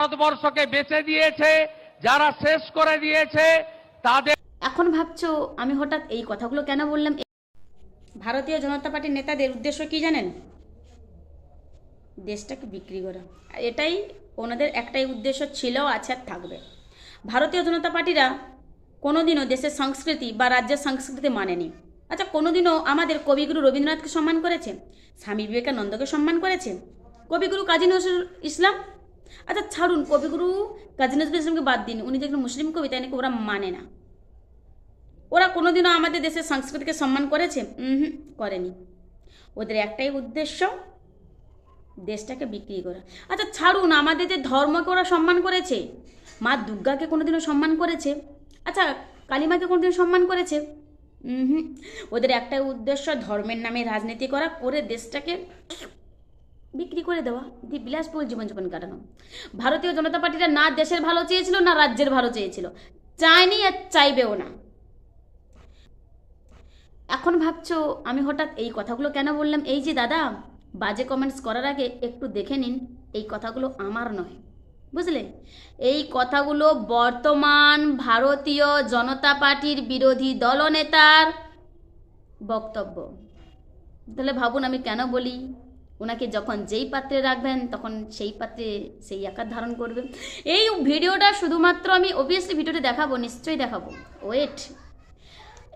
ভারতবর্ষকে বেঁচে দিয়েছে, যারা শেষ করে দিয়েছে, তাদের এখন ভাবছ আমি হঠাৎ এই কথাগুলো কেন বললাম? ভারতীয় জনতা পার্টির নেতাদের উদ্দেশ্য কি জানেন? দেশটাকে বিক্রি করা। এটাই ওনাদের একটাই উদ্দেশ্য ছিল আছে আর থাকবে। ভারতীয় জনতা পার্টিরা কোনোদিনও দেশের সংস্কৃতি বা রাজ্যের সংস্কৃতি মানেনি। আচ্ছা কোনোদিনও আমাদের কবিগুরু রবীন্দ্রনাথকে সম্মান করেছে? স্বামী বিবেকানন্দকে সম্মান করেছে? কবিগুরু কাজী নজরুল ইসলাম আচ্ছা ছাড়ুন, কবিগুরু কাজী নজরুল ইসলামকে বাদ দিন। উনি যেগুলো মুসলিম কবি তাই নাকি ওরা মানে না। ওরা কোনোদিনও আমাদের দেশের সংস্কৃতিকে সম্মান করেছে? হুম করেনি। ওদের একটাই উদ্দেশ্য, দেশটাকে বিক্রি করা। আচ্ছা ছাড়ুন, আমাদের যে ধর্মকে ওরা সম্মান করেছে, মা দুর্গাকে কোনোদিনও সম্মান করেছে? আচ্ছা কালীমাকে কোনোদিন সম্মান করেছে? হুম ওদের একটাই উদ্দেশ্য, ধর্মের নামে রাজনীতি করা, করে দেশটাকে বিক্রি করে দেওয়া। দিয়ে বিলাসবহুল জীবনযাপন কাটানো। ভারতীয় জনতা পার্টিটা না দেশের ভালো চেয়েছিল, না রাজ্যের ভালো চেয়েছিল। চায়নি আর চাইবেও না। এখন ভাবছ, আমি হঠাৎ এই কথাগুলো কেন বললাম? এই যে দাদা, বাজে কমেন্টস করার আগে একটু দেখে নিন, এই কথাগুলো আমার নয়। বুঝলে? এই কথাগুলো বর্তমান ভারতীয় জনতা পার্টির বিরোধী দলনেতার বক্তব্য। তাহলে ভাবুন আমি কেন বলি? ওনাকে যখন যেই পাত্রে রাখবেন তখন সেই পাত্রে সেই আকার ধারণ করবে। এই ভিডিওটা শুধুমাত্র আমি অবভিয়াসলি ভিডিওটা দেখাবো নিশ্চয়ই দেখাবো। ওয়েট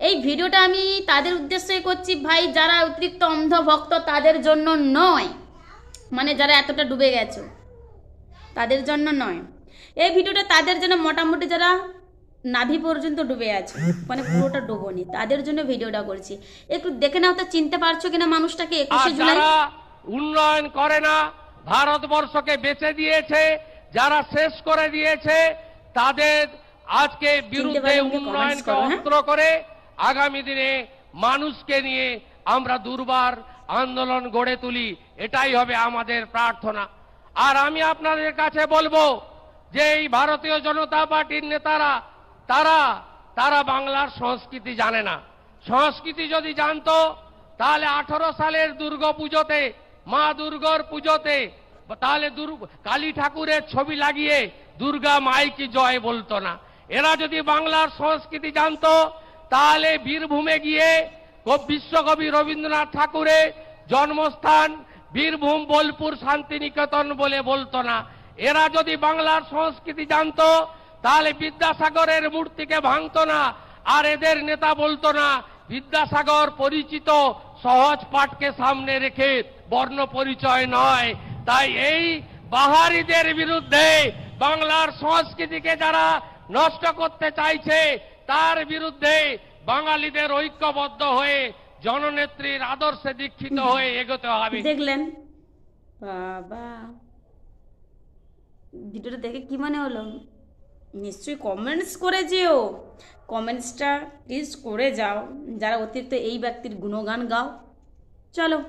এই ভিডিওটা আমি তাদের উদ্দেশ্যে করছি ভাই যারা অতিরিক্ত অন্ধ ভক্ত তাদের জন্য নয়। মানে যারা এতটা ডুবে গেছে তাদের জন্য নয়। এই ভিডিওটা তাদের জন্য মোটামুটি যারা নাভি পর্যন্ত ডুবে আছে মানে পুরোটা ডুবোনি তাদের জন্য ভিডিওটা করছি। একটু দেখে নাও তো চিনতে পারছ কিনা মানুষটাকে একুশে জুলাই? উন্নয়ন করে না ভারতবর্ষকে বেঁচে দিয়েছে যারা শেষ করে দিয়েছে তাদের আজকে বিরুদ্ধে উন্নয়নকে হ্যাঁ? অস্ত্র করে আগামী দিনে মানুষকে নিয়ে আমরা দুর্বার আন্দোলন গড়ে তুলি এটাই হবে আমাদের প্রার্থনা আর আমি আপনাদের কাছে বলব যে এই ভারতীয় জনতা পার্টির নেতারা তারা তারা বাংলার সংস্কৃতি জানে না সংস্কৃতি যদি জানতো তাহলে আঠারো সালের দুর্গা পুজোতে মা দুর্গার পুজোতে, তাহলে কালী ঠাকুরের ছবি লাগিয়ে দুর্গা মাইকি জয় বলতো না। এরা যদি বাংলার সংস্কৃতি জানতো, তাহলে বীরভূমে গিয়ে বিশ্বকবি রবীন্দ্রনাথ ঠাকুরের জন্মস্থান বীরভূম বোলপুর শান্তিনিকেতন বলে বলতো না। এরা যদি বাংলার সংস্কৃতি জানতো, তাহলে বিদ্যাসাগরের মূর্তিকে ভাঙতো না, আর এদের নেতা বলতো না, বিদ্যাসাগর পরিচিত সহজ পাঠকে সামনে রেখে বর্ণ পরিচয় নয়। তাই এই বাহারিদের বিরুদ্ধে বাংলার সংস্কৃতিকে যারা নষ্ট করতে চাইছে, তার বিরুদ্ধে বাঙালিদের ঐক্যবদ্ধ হয়ে জননেত্রীর আদর্শে দীক্ষিত হয়ে এগোতে হবে। দেখলেন? বাবা। ভিডিওটা দেখে কি মনে হলো? নিশ্চয়ই কমেন্টস করে যেও। কমেন্টসটা প্লিজ করে যাও। যারা অতিরিক্ত এই ব্যক্তির গুণগান গাও। চলো।